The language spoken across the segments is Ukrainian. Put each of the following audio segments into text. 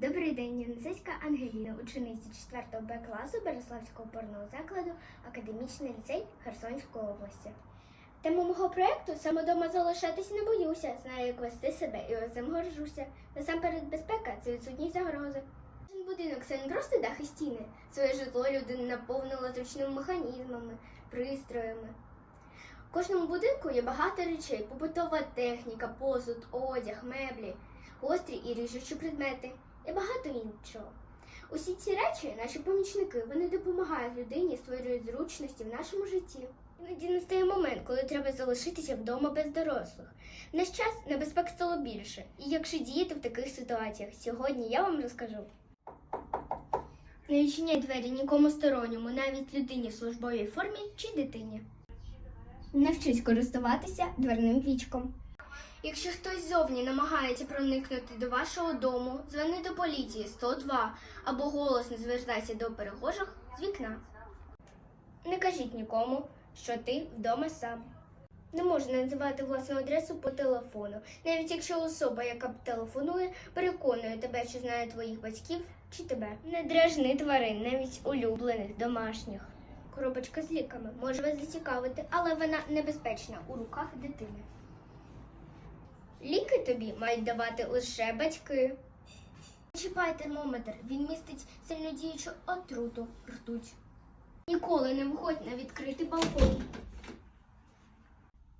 Добрий день, я Несецька Ангеліна, учениця 4 Б класу Береславського опорного закладу Академічний ліцей Херсонської області. Тема мого проєкту саме вдома залишатись не боюся, знаю, як вести себе і ось цим горжуся. Насамперед безпека це відсутність загрози. Кожен будинок це не просто дах і стіни. Своє житло людина наповнила зручними механізмами, пристроями. В кожному будинку є багато речей, побутова техніка, посуд, одяг, меблі, гострі і ріжучі предмети і багато іншого. Усі ці речі, наші помічники, вони допомагають людині, створюють зручності в нашому житті. Іноді настає момент, коли треба залишитися вдома без дорослих. В наш час небезпек стало більше. І як же діяти в таких ситуаціях? Сьогодні я вам розкажу. Не відчиняй двері нікому сторонньому, навіть людині в службовій формі чи дитині. Навчись користуватися дверним вічком. Якщо хтось зовні намагається проникнути до вашого дому, дзвони до поліції 102 або голосно звертайся до перехожих з вікна. Не кажіть нікому, що ти вдома сам. Не можна називати власну адресу по телефону, навіть якщо особа, яка телефонує, переконує тебе, що знає твоїх батьків чи тебе. Не дражни тварин, навіть улюблених, домашніх. Коробочка з ліками може вас зацікавити, але вона небезпечна у руках дитини. Ліки тобі мають давати лише батьки. Чіпай термометр, він містить сильнодіючу отруту ртуть. Ніколи не виходь на відкритий балкон.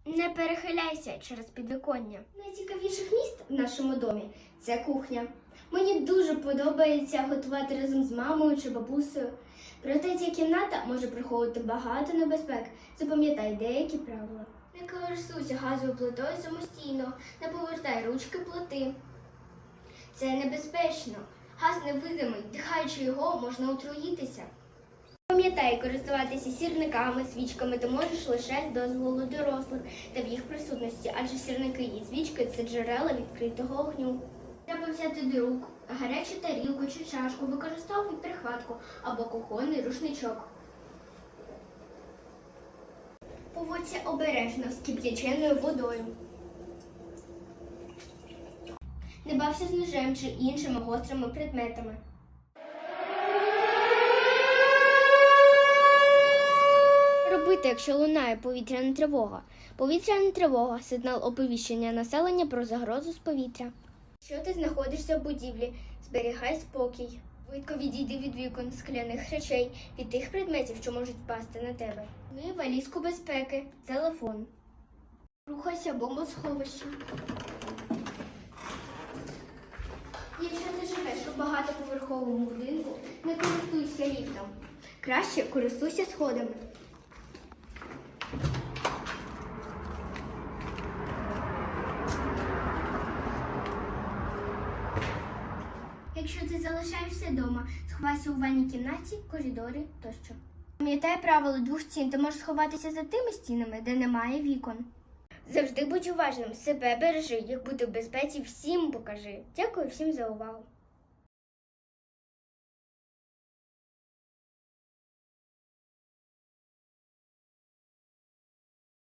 Не перехиляйся через підвіконня. Найцікавіших місць в нашому домі це кухня. Мені дуже подобається готувати разом з мамою чи бабусею. Проте ця кімната може приховувати багато небезпек. Запам'ятай деякі правила. Не користуйся газовою плитою самостійно, не повертай ручки плити. Це небезпечно. Газ невидимий, дихаючи його, можна отруїтися. Пам'ятай, користуватися сірниками, свічками ти можеш лише з дозволу дорослих та в їх присутності, адже сірники і свічки це джерела відкритого огню. Треба взяти до рук гарячу тарілку чи чашку, використовуй прихватку або кухонний рушничок. Поводься обережно з кип'яченою водою. Не бався з ножем чи іншими гострими предметами. Робити, якщо лунає повітряна тривога. Повітряна тривога сигнал оповіщення населення про загрозу з повітря. Якщо ти знаходишся в будівлі, зберігай спокій. Швидко відійди від вікон скляних речей, від тих предметів, що можуть впасти на тебе. Ми валізку безпеки, телефон. Рухайся бомбосховище. Якщо ти живеш у багатоповерховому будинку, не користуйся ліфтом. Краще користуйся сходами. Якщо ти залишаєшся вдома, сховайся у ванній кімнаті, коридорі тощо. Пам'ятай правило двох стін, ти можеш сховатися за тими стінами, де немає вікон. Завжди будь уважним, себе бережи, як бути в безпеці, всім покажи. Дякую всім за увагу.